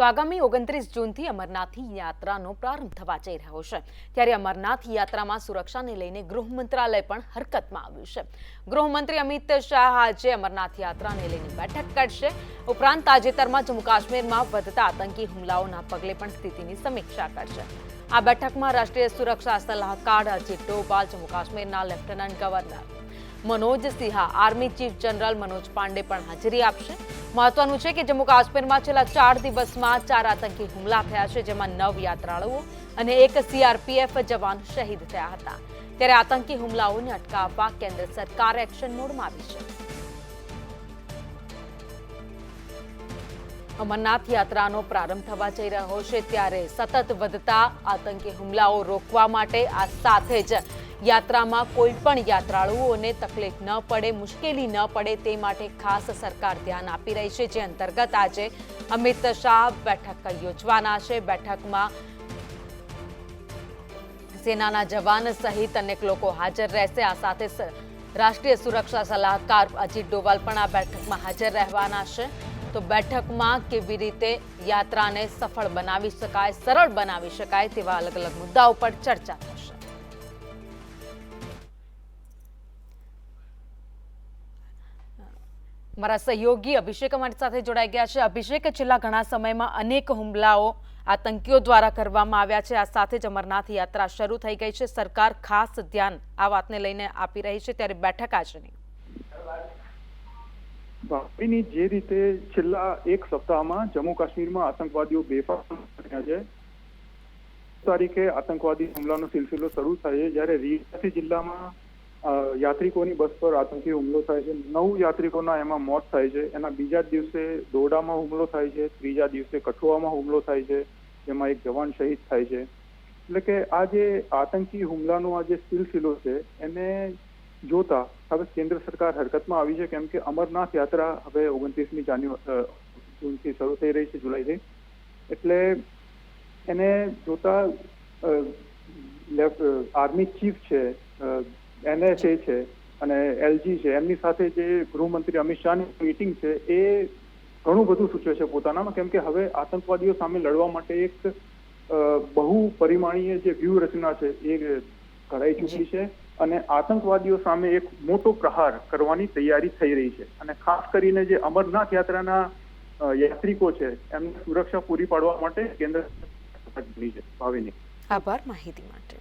તો આગામી ઓગણત્રીસ જૂનથી અમરનાથ યાત્રાનો પ્રારંભ થવા જઈ રહ્યો છે. ત્યારે અમરનાથ યાત્રામાં સુરક્ષાને લઈને ગૃહ મંત્રાલય પણ હરકતમાં આવ્યું છે. ગૃહમંત્રી અમિત શાહ આજે અમરનાથ યાત્રાને લઈને બેઠક કરશે. ઉપરાંત તાજેતરમાં જમ્મુ કાશ્મીરમાં વધતા આતંકી હુમલાઓના પગલે પણ સ્થિતિની સમીક્ષા કરશે. આ બેઠકમાં રાષ્ટ્રીય સુરક્ષા સલાહકાર અજીત ડોભાલ, જમ્મુ કાશ્મીરના lieutenant governor Manoj Sinha, army chief general Manoj Pandey પણ હાજરી આપશે. મહત્વનું છે કે જમ્મુ કાશ્મીરમાં છેલ્લા ચાર દિવસમાં ચાર આતંકી હુમલા થયા છે, જેમાં નવ યાત્રાળુઓ અને એક સીઆરપીએફ જવાન શહીદ થયા હતા. ત્યારે આતંકી હુમલાઓને અટકાવવા કેન્દ્ર સરકાર એક્શન મોડમાં આવી છે. અમરનાથ યાત્રાનો પ્રારંભ થવા જઈ રહ્યો છે, ત્યારે સતત વધતા આતંકી હુમલાઓ રોકવા માટે આ સાથે જ યાત્રામાં કોઈ પણ યાત્રાળુઓને તકલીફ ન પડે, મુશ્કેલી ન પડે તે માટે ખાસ સરકાર ધ્યાન આપી રહી છે, જે અંતર્ગત આજે અમિત શાહ બેઠક યોજવાના છે. બેઠકમાં સેનાના જવાન સહિત અનેક લોકો હાજર રહેશે. આ સાથે રાષ્ટ્રીય સુરક્ષા સલાહકાર અજીત ડોવાલ પણ આ બેઠકમાં હાજર રહેવાના છે. તો બેઠકમાં કેવી રીતે યાત્રાને સફળ બનાવી શકાય, સરળ બનાવી શકાય તેવા અલગ અલગ મુદ્દાઓ પર ચર્ચા થશે. મારા સહયોગી અભિષેક અમારી સાથે જોડાઈ ગયા છે. અભિષેક, છેલ્લા ઘણા સમયમાં અનેક હુમલાઓ આતંકીઓ દ્વારા કરવામાં આવ્યા છે. આ સાથે જ અમરનાથ યાત્રા શરૂ થઈ ગઈ છે. સરકાર ખાસ ધ્યાન આ વાતને લઈને આપી રહી છે. ત્યારે બેઠક આજની વાપીની જે રીતે છેલ્લા એક સપ્તાહમાં જમ્મુ કાશ્મીરમાં આતંકવાદીઓ બેફામ બન્યા છે, તારીખે આતંકવાદી હુમલાનો સિલસિલો શરૂ થયો જ્યારે રીયાસી જિલ્લામાં યાત્રિકોની બસ પર આતંકી હુમલો થાય છે. નવ યાત્રિકોના એમાં મોત થાય છે. એના બીજા દિવસે દોડામાં હુમલો થાય છે. ત્રીજા દિવસે કઠુઆમાં હુમલો થાય છે. જેમાં એક જવાન શહીદ થાય છે. એટલે કે આ જે આતંકી હુમલાનો આ જે સિલસિલો છે, એને જોતા હવે કેન્દ્ર સરકાર હરકતમાં આવી છે કેમ કે અમરનાથ યાત્રા હવે ઓગણત્રીસમી જાન્યુઆરી જૂનથી શરૂ થઈ રહી છે, જુલાઈથી. એટલે એને જોતા આર્મી ચીફ છે એનએસએ છે અને એલજી છે. એમની સાથે જે ગૃહમંત્રી અમિત શાહની મીટિંગ છે, એ ઘણું બધું સૂચવે છે પોતાનામાં. કેમ કે હવે આતંકવાદીઓ સામે લડવા માટે એક બહુ પરિમાણીય જે વ્યૂહરચના છે, એ ઘડાઈ ચૂકી છે અને આતંકવાદીઓ સામે એક મોટો પ્રહાર કરવાની તૈયારી થઈ રહી છે. અને ખાસ કરીને જે અમરનાથ યાત્રાના યાત્રિકો છે, એમને સુરક્ષા પૂરી પાડવા માટે કેન્દ્ર છે. ભાવિની આભાર માહિતી માટે.